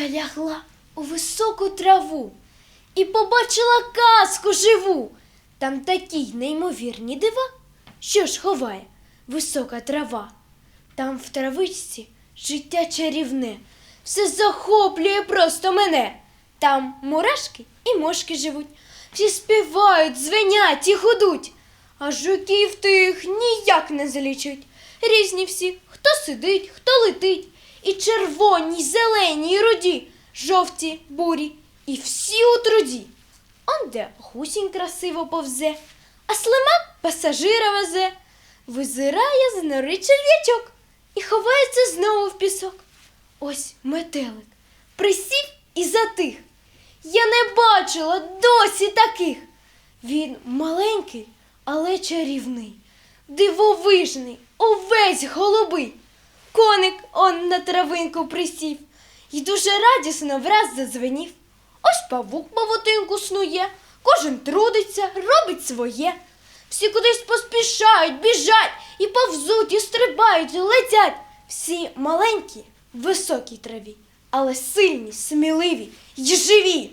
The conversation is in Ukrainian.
лягла у високу траву і побачила казку живу. Там такі неймовірні дива, що ж ховає висока трава. Там в травичці життя чарівне, все захоплює просто мене. Там мурашки і мошки живуть, всі співають, звенять і гудуть, а жуків тих ніяк не залічуть. Різні всі, хто сидить, хто летить, і червоні, й зелені, і руді, жовті, бурі, і всі у труді. Он де гусінь красиво повзе, а слимак пасажира везе, визирає з нори черв'ячок і ховається знову в пісок. Ось метелик присів і затих. Я не бачила досі таких. Він маленький, але чарівний, дивовижний, увесь голубий. Коник он на травинку присів і дуже радісно враз задзвенів. Ось павук павутинку снує, кожен трудиться, робить своє. Всі кудись поспішають, біжать і повзуть, і стрибають, і летять. Всі маленькі в високій траві, але сильні, сміливі й живі.